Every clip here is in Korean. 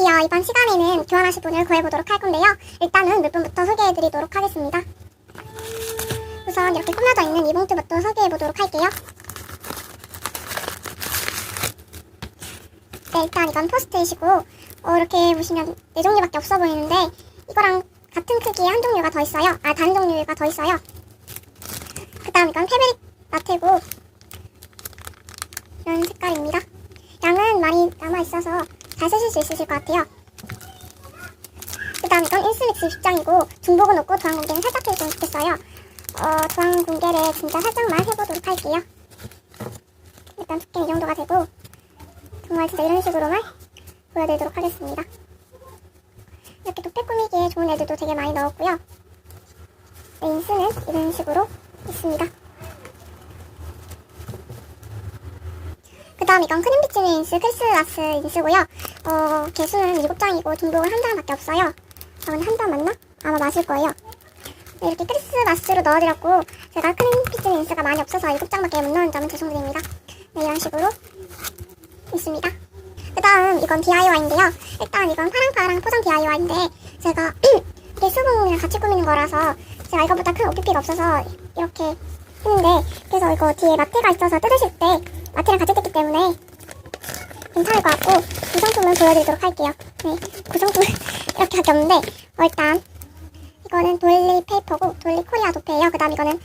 드디어 이번 시간에는 교환하실 분을 구해보도록 할 건데요. 일단은 물품부터 소개해드리도록 하겠습니다. 우선 이렇게 꾸며져 있는 이 봉투부터 소개해보도록 할게요. 네, 일단 이건 포스트이시고 어, 이렇게 보시면 네 종류밖에 없어 보이는데 이거랑 같은 크기의 한 종류가 더 있어요. 아, 다른 종류가 더 있어요. 그 다음 이건 패브릭 마트고 이런 색깔입니다. 양은 많이 잘 쓰실 수 있으실 것 같아요. 그 다음 이건 인스믹스 10장이고 중복은 없고 도안 공개는 살짝 해주면 좋겠어요. 어, 도안 공개를 진짜 살짝만 해보도록 할게요. 일단 두께는 이 정도가 되고 정말 진짜 이런 식으로만 보여드리도록 하겠습니다. 이렇게 도pe 꾸미기에 좋은 애들도 되게 많이 넣었고요. 네, 인스는 이런 식으로 있습니다. 그 다음 이건 크림비치니 인스 크리스마스 인스고요. 어, 개수는 7장이고 중복은 한 장밖에 없어요. 저는 한장 맞나? 아마 맞을 거예요. 네, 이렇게 크리스마스로 넣어드렸고 제가 크림비치니 인스가 많이 없어서 7장밖에 못 넣은 점은 죄송드립니다. 네, 이런 식으로 있습니다. 그 다음 이건 DIY인데요. 일단 이건 파랑파랑 포장 DIY인데 제가 이게 수봉이랑 같이 꾸미는 거라서 제가 이거보다 큰 OPP가 없어서 이렇게 했는데 그래서 이거 뒤에 마트가 있어서 뜯으실 때 마트랑 같이 뜯기 때문에 괜찮을 것 같고 구성품은 보여드리도록 할게요. 네, 구성품은 이렇게밖에 없는데 어, 일단 이거는 돌리 페이퍼고 돌리 코리아 도페예요. 그 다음 이거는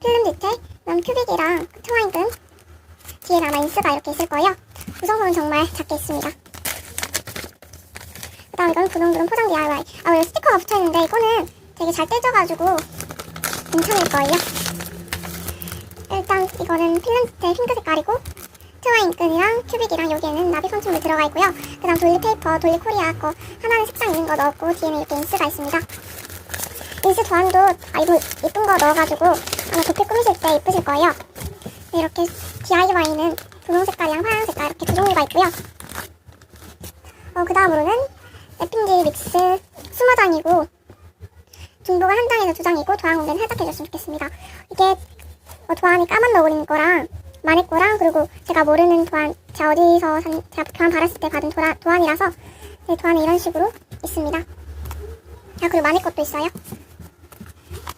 필름 디테일, 그다음 큐빅이랑 트와인끈 뒤에 아마 인스가 이렇게 있을 거예요. 구성품은 정말 작게 있습니다. 그 다음 이건 구동구동 포장 DIY. 아, 원래 스티커가 붙어있는데 이거는 되게 잘 떼져가지고 괜찮을 거예요. 일단 이거는 필름스테 핑크 색깔이고 트와인끈이랑 큐빅이랑 여기에는 나비 선충도 들어가 있고요. 그 다음 돌리 페이퍼, 돌리 코리아 거 하나는 색상 있는 거 넣었고 뒤에는 이렇게 인스가 있습니다. 인스 도안도 아 이거 예쁜 거 넣어가지고 아마 도pe 꾸미실 때 예쁘실 거예요. 네, 이렇게 DIY는 분홍 색깔이랑 파란 색깔 이렇게 두 종류가 있고요. 어, 그 다음으로는 랩핑지 믹스 20장이고 중복은 한 장에서 두 장이고 도안 공개는 살짝 해줬으면 좋겠습니다. 이게 어, 도안이 까만 너구리 거랑 마네코랑 그리고 제가 모르는 도안 제가 어디서 산, 제가 교환 받았을 때 받은 도라, 도안이라서 네, 도안은 이런 식으로 있습니다. 아 그리고 마네 것도 있어요.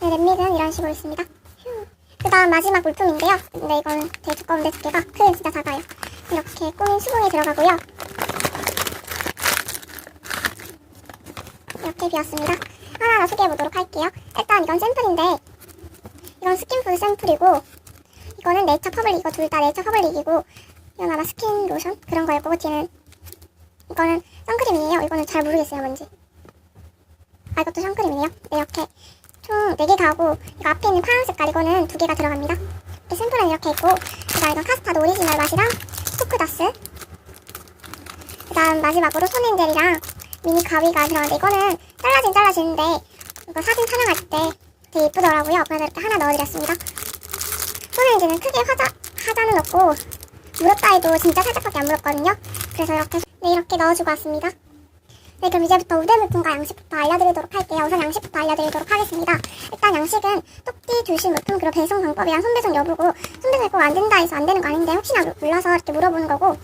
네, 랩믹은 이런 식으로 있습니다. 그 다음 마지막 물품인데요. 근데 이건 되게 두꺼운데 두께가 크게 진짜 작아요. 이렇게 꾸민 수봉이 들어가고요. 이렇게 비었습니다. 하나하나 소개해보도록 할게요. 일단 이건 샘플인데 이건 스킨푸드 샘플이고 이거는 네이처 퍼블릭 이거 둘 다 네이처 퍼블릭이고 이건 아마 스킨 로션 그런 거일 거고 뒤는 이거는 선크림이에요. 이거는 잘 모르겠어요 뭔지. 아 이것도 선크림이네요. 네, 이렇게 총 4개 가고 이거 앞에 있는 파란 색깔 이거는 2개가 들어갑니다. 이렇게 샘플은 이렇게 있고 그 다음 이건 카스타드 오리지널 맛이랑 스토크다스 그 다음 마지막으로 손엔젤이랑 미니 가위가 들어가는데 이거는 잘라진 잘라지는데 이거 사진 촬영할 때 되게 예쁘더라고요. 그래서 이렇게 하나 넣어드렸습니다. 손엔젤은 크게 화자, 하자는 없고 물었다 해도 진짜 살짝밖에 안 물었거든요. 그래서 이렇게 네, 이렇게 넣어주고 왔습니다. 네, 그럼 이제부터 우대 물품과 양식부터 알려드리도록 할게요. 우선 양식부터 알려드리도록 하겠습니다. 일단 양식은 똑띠, 둘씩 물품, 그리고 배송 방법이랑 손배송 여부고, 손배송이 꼭 안 된다 해서 안 되는 거 아닌데, 혹시나 몰- 몰라서 이렇게 물어보는 거고,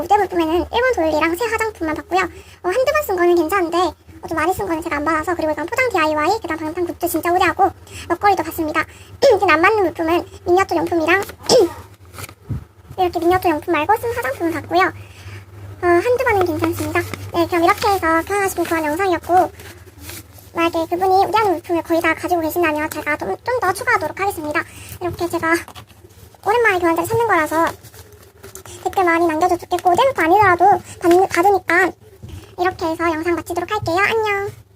우대 물품에는 일본 돌리랑 새 화장품만 받고요. 어, 한두 번 쓴 거는 괜찮은데, 어, 좀 많이 쓴 거는 제가 안 받아서, 그리고 이건 포장 DIY, 그 다음 방탄 굿즈 진짜 우대하고, 먹거리도 받습니다. 근데 안 맞는 물품은 미니어처 용품이랑, 이렇게 미니어처 용품 말고 쓴 화장품을 받고요. 어, 한두 번은 괜찮습니다. 네, 그럼 이렇게 해서 교환하신 교환 영상이었고, 만약에 그분이 우대하는 물품을 거의 다 가지고 계신다면 제가 좀더 추가하도록 하겠습니다. 이렇게 제가 오랜만에 교환자를 찾는 거라서 댓글 많이 남겨줘 좋겠고, 물품 아니더라도 받, 받으니까 이렇게 해서 영상 마치도록 할게요. 안녕.